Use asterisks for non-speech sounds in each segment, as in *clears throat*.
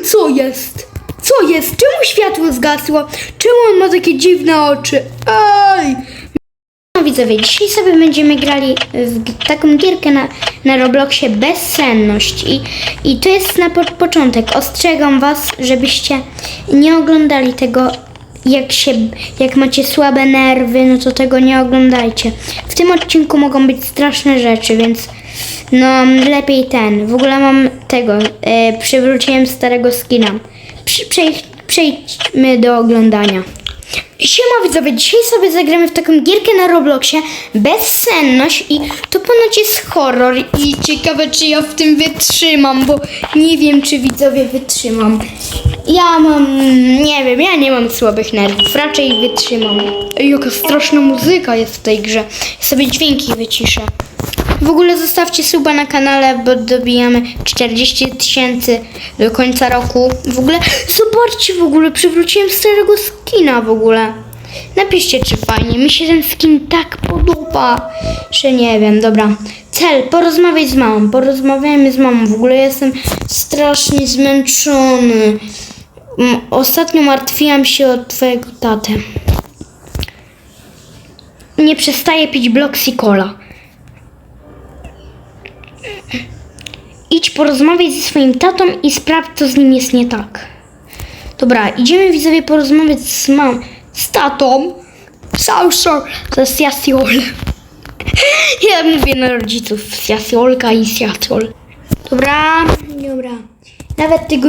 co jest? Co jest? Czemu światło zgasło? Czemu on ma takie dziwne oczy? Ej! No widzowie, dzisiaj sobie będziemy grali w taką gierkę na, na Robloxie Bezsenność i, i to jest na po początek. Ostrzegam was, żebyście nie oglądali tego jak się, jak macie słabe nerwy, no to tego nie oglądajcie. W tym odcinku mogą być straszne rzeczy, więc no lepiej ten. W ogóle mam tego, e, przywróciłem starego skina. Przejdź, przejdźmy do oglądania. Siema widzowie, dzisiaj sobie zagramy w taką gierkę na Robloxie Bezsenność i to ponoć jest horror i ciekawe czy ja w tym wytrzymam, bo nie wiem czy widzowie wytrzymam. Ja mam, nie wiem, ja nie mam słabych nerwów, raczej wytrzymam. Ej, jaka straszna muzyka jest w tej grze. Sobie dźwięki wyciszę. W ogóle zostawcie suba na kanale, bo dobijamy 40 tysięcy do końca roku. W ogóle zobaczcie w ogóle, przywróciłem starego skina w ogóle. Napiszcie czy fajnie, mi się ten skin tak podoba, że nie wiem, dobra. Cel, porozmawiaj z mamą, porozmawiajmy z mamą. W ogóle jestem strasznie zmęczony. Mm, Ostatnio martwiłam się o twojego tatę. Nie przestaje pić Bloxy Idź porozmawiać ze swoim tatą i sprawdź, co z nim jest nie tak. Dobra, idziemy widzowie porozmawiać z mam, z tatą. Sauso, to jest Jasiol. *laughs* Ja mówię na rodziców, Jasiolka i Jasiol. Dobra, dobra. Nawet tego...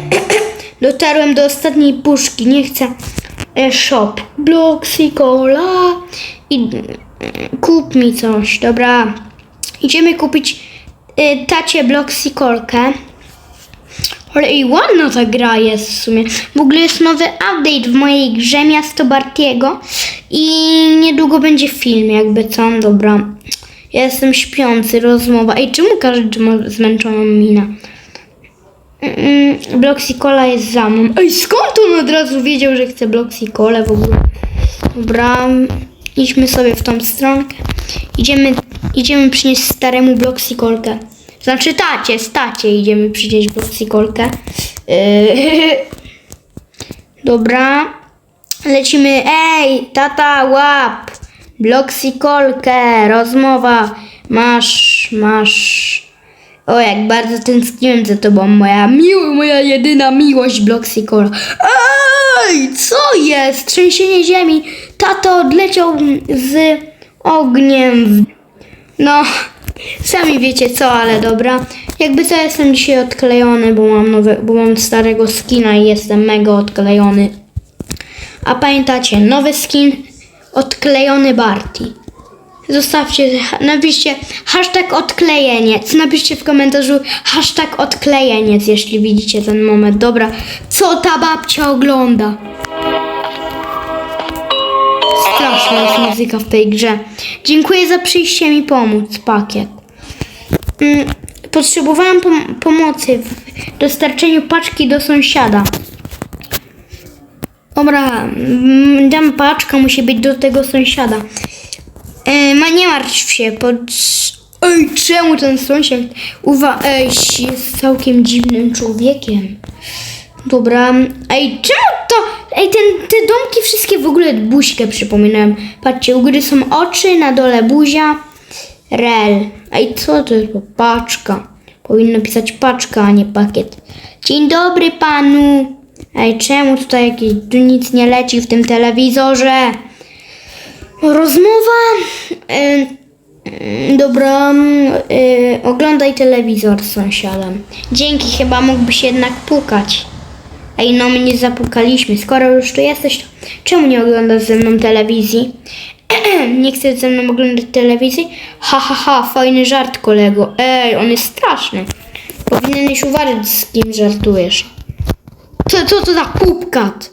*clears throat* Dotarłem do ostatniej puszki, nie chcę. E, Shop. Bloxy Cola. I kup mi coś, dobra. Idziemy kupić y, tacie Bloxy Colkę. Ale i ładna ta gra jest w sumie. W ogóle jest nowy update w mojej grze Miasto Bartiego i niedługo będzie film jakby co. Dobra. Ja jestem śpiący, rozmowa. Ej, czemu każdy ma zmęczoną minę? Mm, Bloxy Cola jest za mną. Ej, skąd on od razu wiedział, że chce Bloxy Colę w ogóle? Dobra, idźmy sobie w tą stronkę. Idziemy, idziemy przynieść staremu Bloxy Colkę. Znaczy tacie, stacie idziemy przynieść Bloxy Colkę. Yy. *laughs* Dobra, lecimy. Ej, tata, łap! Bloxy Colkę, rozmowa. Masz, masz. O, jak bardzo tęskniłem za tobą, moja miła, moja jedyna miłość, Bloxy Cola. Ej, co jest? Trzęsienie ziemi. Tato odleciał z ogniem. w- No, sami wiecie co, ale dobra. Jakby co, jestem dzisiaj odklejony, bo mam, nowe, bo mam starego skina i jestem mega odklejony. A pamiętacie, nowy skin, odklejony Barty. Zostawcie, napiszcie hashtag odklejeniec. Napiszcie w komentarzu hashtag odklejeniec, jeśli widzicie ten moment. Dobra, co ta babcia ogląda? Muzyka w tej grze. Dziękuję za przyjście mi pomóc, pakiet. Mm, Potrzebowałam pom- pomocy w dostarczeniu paczki do sąsiada. Dobra, mm, dam paczka, musi być do tego sąsiada. E, ma nie martw się, pod... Ej, czemu ten sąsiad uwa... Ej, jest całkiem dziwnym człowiekiem. Dobra, ej, czemu to... Ej, ten, te domki wszystkie w ogóle buźkę przypominają. Patrzcie, u góry są oczy, na dole buzia. Rel. Ej, co to jest? Paczka. Powinno pisać paczka, a nie pakiet. Dzień dobry panu. Ej, czemu tutaj jakieś... Tu nic nie leci w tym telewizorze. Rozmowa. Y, y, dobra, y, oglądaj telewizor z sąsiadem. Dzięki, chyba mógłbyś jednak pukać. Ej, no my nie zapukaliśmy. Skoro już tu jesteś, to czemu nie oglądasz ze mną telewizji? *clears throat* nie chcesz ze mną oglądać telewizji? Ha, ha, ha, fajny żart, kolego. Ej, on jest straszny. Powinieneś uważać, z kim żartujesz. Co, co to za pupkat?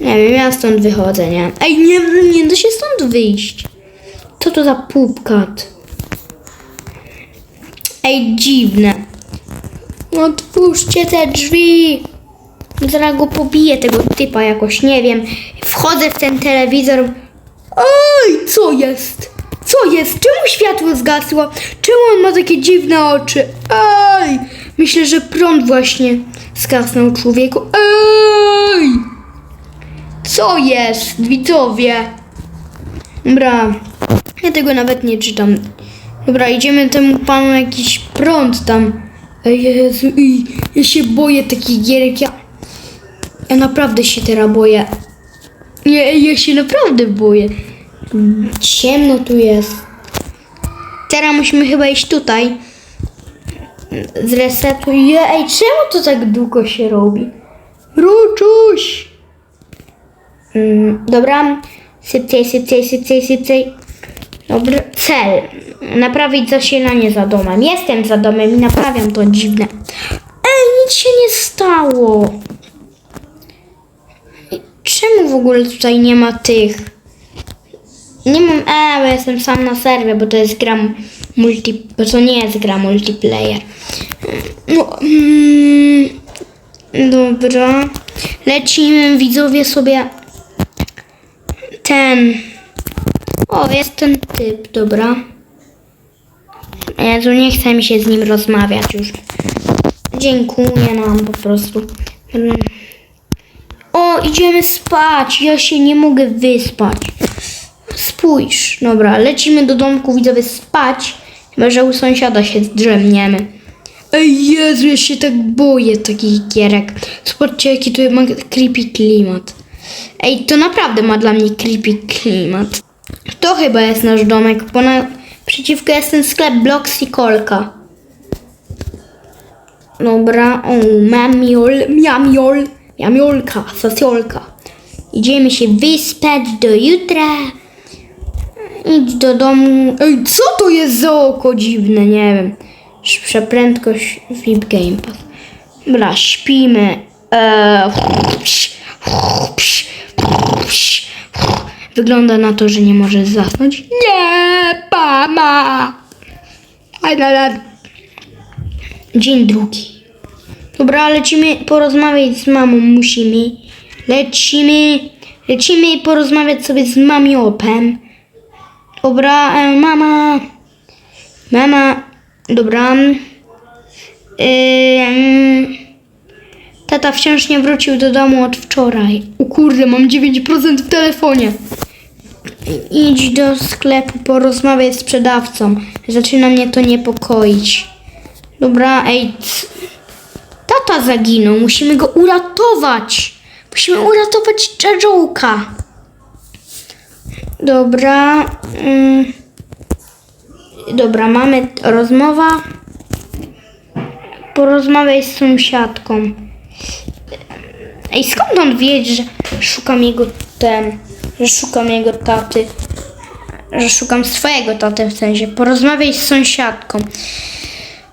Nie wiem, ja stąd wychodzę, nie? Ej, nie, nie da się stąd wyjść. Co to za pupkat? Ej, dziwne. Otwórzcie te drzwi. Zaraz go pobiję, tego typa jakoś, nie wiem. Wchodzę w ten telewizor. Ej, co jest? Co jest? Czemu światło zgasło? Czemu on ma takie dziwne oczy? Ej! Myślę, że prąd właśnie skasnął człowieku. Ej! Co jest, widzowie? Dobra, ja tego nawet nie czytam. Dobra, idziemy temu panu jakiś prąd tam. Ej, Jezu, i ja się boję takich gierek. Ja, ja naprawdę się teraz boję. Nie, ja się naprawdę boję. Ciemno tu jest. Teraz musimy chyba iść tutaj. Zresetuję. Ej, czemu to tak długo się robi? Ruczuś! Mm, dobra. Sypcej, sypcej, sypcej, sypcej. Dobra, cel. Naprawić zasilanie za domem. Jestem za domem i naprawiam to dziwne. Ej, nic się nie stało. Czemu w ogóle tutaj nie ma tych? Nie mam, e, bo jestem sam na serwie, bo to jest gra multi, bo to nie jest gra multiplayer. No, mm, dobra. Lecimy, widzowie sobie ten. O, jest ten typ, dobra. Jezu, nie chce mi się z nim rozmawiać już. Dziękuję nam po prostu. Idziemy spać. Ja się nie mogę wyspać. Spójrz. Dobra, lecimy do domku widzowie spać. Chyba, że u sąsiada się zdrzemniemy. Ej, Jezu, ja się tak boję takich gierek. Zobaczcie, jaki tu ma creepy klimat. Ej, to naprawdę ma dla mnie creepy klimat. To chyba jest nasz domek, bo na przeciwko jest ten sklep Blox i Kolka. Dobra, o, mamiol, miamiol, miamiolka, socjolka. Idziemy się wyspać do jutra. Idź do domu. Ej, co to jest za oko dziwne? Nie wiem. Szybsza prędkość VIP Game Pass. Dobra, śpimy. Eee, Wygląda na to, że nie może zasnąć. Nie, mama! Dzień drugi. Dobra, lecimy porozmawiać z mamą. Musimy. Lecimy. Lecimy porozmawiać sobie z mamiopem. Dobra, e, mama. Mama. Dobra. Ym, tata wciąż nie wrócił do domu od wczoraj. O kurde, mam 9% w telefonie. Idź do sklepu, porozmawiaj z sprzedawcą. Zaczyna mnie to niepokoić. Dobra, ej. Tata zaginął, musimy go uratować. Musimy uratować Jadżołka. Dobra. Mm. Dobra, mamy rozmowa. Porozmawiaj z sąsiadką. Ej, skąd on wie, że szukam jego ten, że szukam jego taty, że szukam swojego taty w sensie. Porozmawiaj z sąsiadką.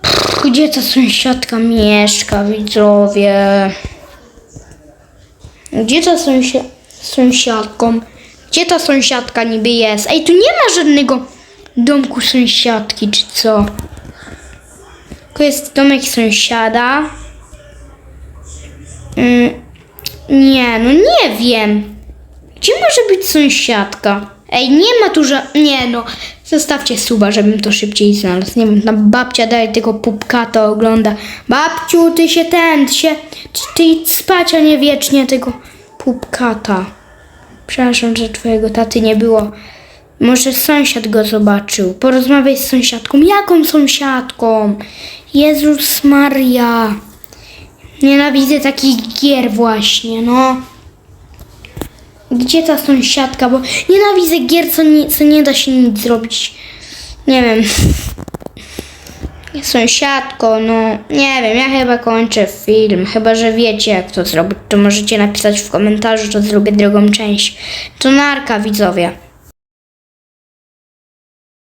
Pff, Gdzie ta sąsiadka mieszka, widzowie? Gdzie ta sąsia sąsiadką? Gdzie ta sąsiadka niby jest? Ej, tu nie ma żadnego domku sąsiadki, czy co? To jest domek sąsiada. Mm, nie, no nie wiem. Gdzie może być sąsiadka? Ej, nie ma tu ża... Nie no, zostawcie suba, żebym to szybciej znalazł. Nie wiem, ta babcia daje tego pupkata ogląda. Babciu, ty się ten, ty się... Ty, ty idź spać, a nie wiecznie tego pupkata. Przepraszam, że twojego taty nie było. Może sąsiad go zobaczył. Porozmawiaj z sąsiadką. Jaką sąsiadką? Jezus Maria. Nienawidzę takich gier właśnie, no. Gdzie ta sąsiadka? Bo nienawidzę gier, co nie, co nie da się nic zrobić. Nie wiem. Sąsiadko, no nie wiem, ja chyba kończę film. Chyba, że wiecie jak to zrobić, to możecie napisać w komentarzu, to zrobię drugą część. To narka, widzowie.